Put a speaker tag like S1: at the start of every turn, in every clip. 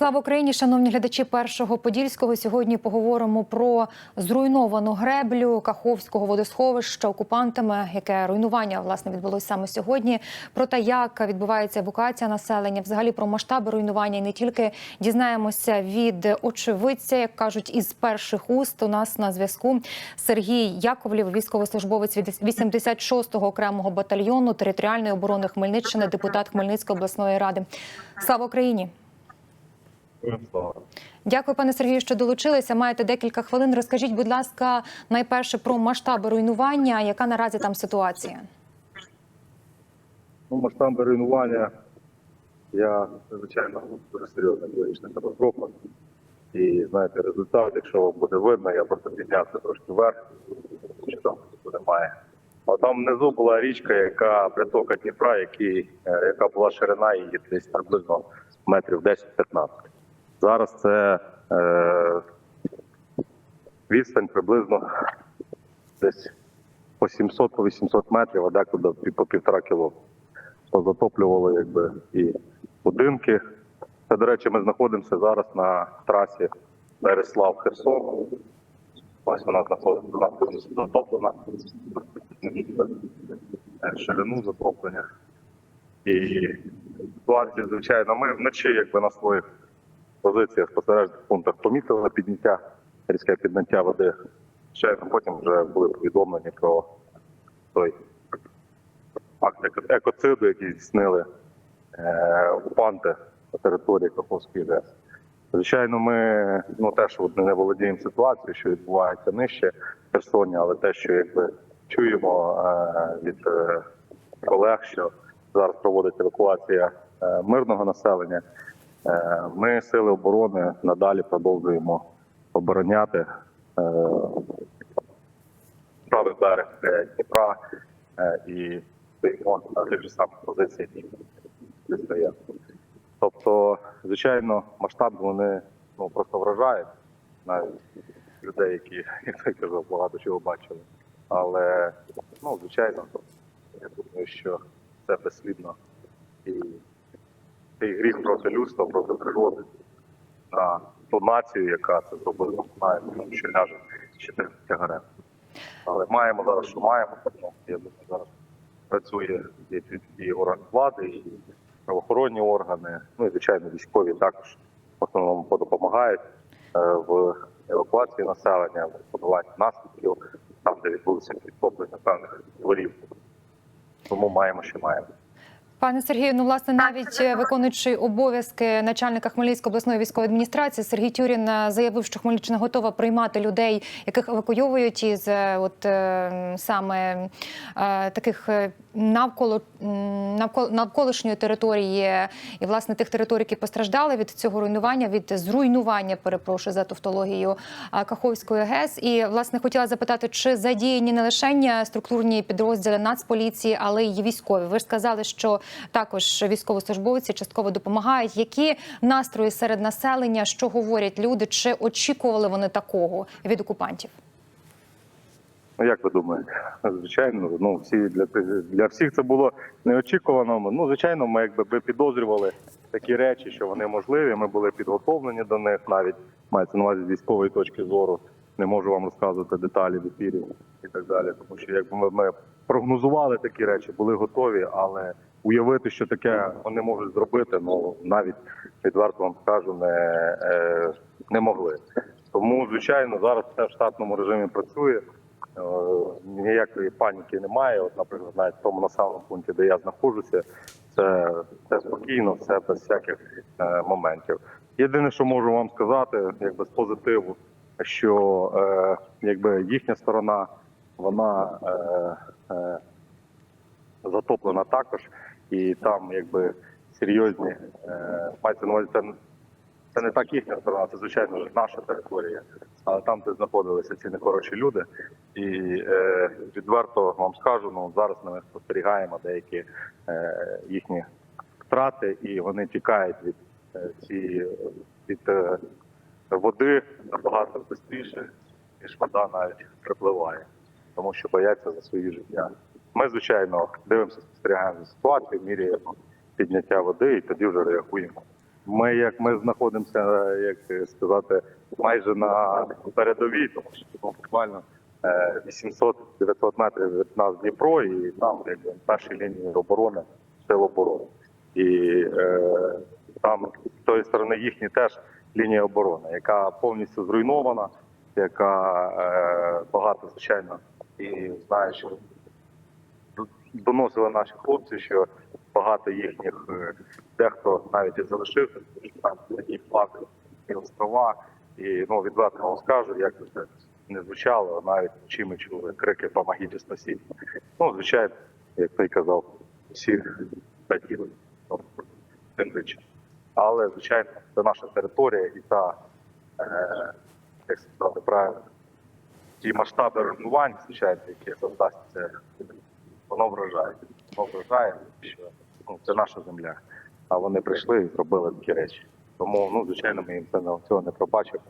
S1: Слава Україні, шановні глядачі першого подільського. Сьогодні поговоримо про зруйновану греблю Каховського водосховища окупантами, яке руйнування власне відбулося саме сьогодні. Про те, як відбувається евакуація населення, взагалі про масштаби руйнування, і не тільки дізнаємося від очевидця, як кажуть, із перших уст. У нас на зв'язку Сергій Яковлів, військовослужбовець від 86-го окремого батальйону територіальної оборони Хмельниччини, депутат Хмельницької обласної ради. Слава Україні! Дякую, пане Сергію, що долучилися. Маєте декілька хвилин. Розкажіть, будь ласка, найперше про масштаби руйнування. Яка наразі там ситуація?
S2: Ну, масштаби руйнування, я, звичайно, дуже серйозна екологічна катастрофа. І знаєте, результат, якщо буде видно, я просто піднявся трошки вверх, що там немає. А там внизу була річка, яка притока Дніпра, який, е, яка була ширина її десь приблизно метрів 10-15. Зараз це е, відстань приблизно десь по 700 по 800 метрів, а декуди по півтора кіло. Позатоплювало якби і будинки. Це, до речі, ми знаходимося зараз на трасі Береслав Херсон. Ось вона знаходиться затоплена. Е, Ширину затоплення. І ситуація, звичайно, ми вночі якби на своїх позиціях спостережних пунктах помітили підняття, різке підняття води. Звичайно, потім вже були повідомлені про той акт еко- екоциду, який здійснили е, окупанти на території Каховської ГЕС. Звичайно, ми ну теж не володіємо ситуацією, що відбувається нижче в Херсоні, але те, що якби чуємо е, від е, колег, що зараз проводиться евакуація мирного населення. Е, Ми сили оборони надалі продовжуємо обороняти е, правий берег е, Дніпра і стоїмо на тих же самих позиціях, які стоять. Тобто, звичайно, масштаби вони ну, просто вражають навіть людей, які, як я казав, багато чого бачили. Але, ну, звичайно, я думаю, що це безслідно і цей гріх проти людства, проти природи на ту націю, яка це зробила, знає, тому що ляже ще тим тягарем. Але маємо зараз, що маємо. Ну, я думаю, зараз працює і, орган влади, і правоохоронні органи, ну і звичайно військові також в основному допомагають е, в евакуації населення, в подоланні наслідків, там, де відбулися підтоплення певних дворів. Тому маємо, що маємо.
S1: Пане Сергію, ну власне навіть виконуючи обов'язки начальника Хмельницької обласної військової адміністрації Сергій Тюрін е, заявив, що Хмельниччина готова приймати людей, яких евакуйовують із е, от е, саме е, таких е, навколо навколо навколишньої території і власне тих територій, які постраждали від цього руйнування, від зруйнування, перепрошую за тавтологію Каховської ГЕС. І власне хотіла запитати, чи задіяні не лише структурні підрозділи Нацполіції, але й військові. Ви ж сказали, що також військовослужбовці частково допомагають. Які настрої серед населення, що говорять люди, чи очікували вони такого від окупантів?
S2: Ну як ви думаєте? Звичайно, ну всі для для всіх це було неочікувано. Ну, звичайно, ми якби би підозрювали такі речі, що вони можливі. Ми були підготовлені до них, навіть мається на увазі з військової точки зору. Не можу вам розказувати деталі в ефірі і так далі. Тому що якби ми, ми прогнозували такі речі, були готові, але уявити, що таке вони можуть зробити, ну навіть відверто вам скажу, не, е, не могли. Тому, звичайно, зараз все в штатному режимі працює. Е, ніякої паніки немає. От, наприклад, навіть в тому населеному пункті, де я знаходжуся, це, це спокійно, все без всяких е, моментів. Єдине, що можу вам сказати, якби з позитиву, що е, якби їхня сторона вона е, е, затоплена також, і там якби серйозні е, мається на увазі, це не так їхня сторона, це звичайно наша територія. Але там, де знаходилися ці нехороші люди, і е, відверто вам скажу, ну зараз ми спостерігаємо деякі е, їхні втрати, і вони тікають від е, від е, води набагато швидше, ніж вода навіть припливає, тому що бояться за свої життя. Ми, звичайно, дивимося, спостерігаємо за ситуацією, міряємо підняття води, і тоді вже реагуємо Ми як ми знаходимося, як сказати, майже на передовій, тому що буквально е, 800-900 метрів від нас Дніпро, і там в лінії оборони сил оборони. І е, там з тої сторони їхні теж лінія оборони, яка повністю зруйнована, яка е, багато звичайно і знаю, що доносили наші хлопці, що багато їхніх е, дехто навіть і залишився, там такі плати і острова. І ну відверто вам скажу, як це не звучало, навіть чи ми чули крики «Помогіть спасіть. Ну, звичайно, як ти казав, всі хотіли ну, цим речі. Але, звичайно, це наша територія і та, е, як сказати правильно, ті масштаби руйнувань, звичайно, які завдасть це, воно вражає. Воно що ну, це наша земля. А вони прийшли і зробили такі речі. Тому, ну, звичайно, ми їм це не- цього не пробачимо.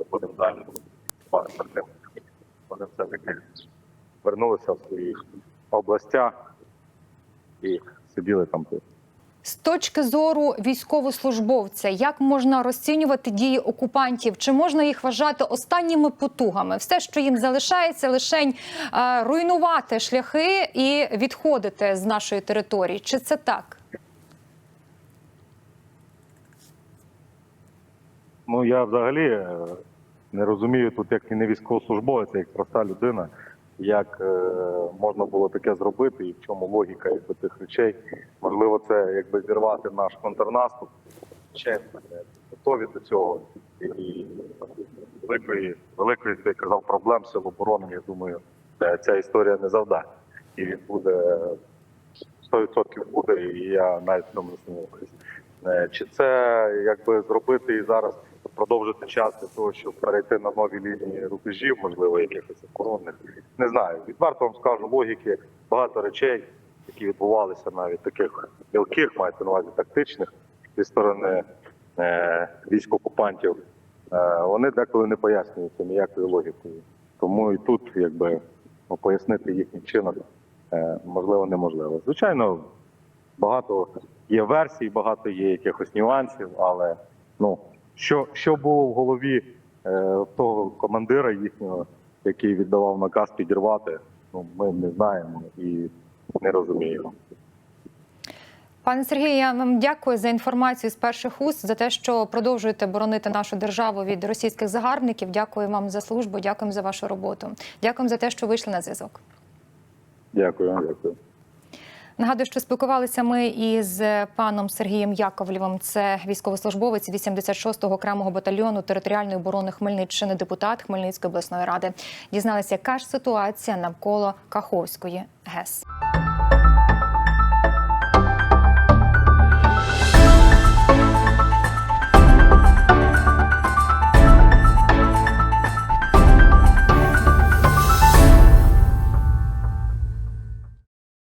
S2: І будемо далі. Вони все-таки вернулися в свої областя і сиділи там.
S1: З точки зору військовослужбовця, як можна розцінювати дії окупантів? Чи можна їх вважати останніми потугами? Все, що їм залишається, лишень е, руйнувати шляхи і відходити з нашої території. Чи це так?
S2: Ну я взагалі е, не розумію тут, як і не військовослужбовець, як проста людина, як е, можна було таке зробити і в чому логіка якби, тих речей. Можливо, це якби зірвати наш контрнаступ. Ще готові до цього. І великої, великої, як я казав, проблем сил оборони, я думаю, е, ця історія не завдасть. І буде 100% буде, і я навіть в цьому не сумніваюся. Е, Чи це якби зробити і зараз продовжити час для того, щоб перейти на нові лінії рубежів, можливо, якихось охоронних? Не знаю. Відверто вам скажу логіки, багато речей, які відбувалися навіть таких мілких, мається на увазі тактичних зі сторони е, військ окупантів. Е, вони деколи не пояснюються ніякою логікою. Тому і тут, якби ну, пояснити їхній вчинок е, можливо неможливо. Звичайно, багато є версій, багато є якихось нюансів, але ну що, що було в голові е, того командира їхнього, який віддавав наказ підірвати, ну ми не знаємо і не розуміємо.
S1: Пане Сергію, я вам дякую за інформацію з перших уст за те, що продовжуєте боронити нашу державу від російських загарбників. Дякую вам за службу, дякуємо за вашу роботу. Дякуємо за те, що вийшли на зв'язок.
S2: Дякую, дякую.
S1: Нагадую, що спілкувалися ми із паном Сергієм Яковлєвим. Це військовослужбовець 86-го окремого батальйону територіальної оборони Хмельниччини, депутат Хмельницької обласної ради. Дізналися, яка ж ситуація навколо Каховської ГЕС.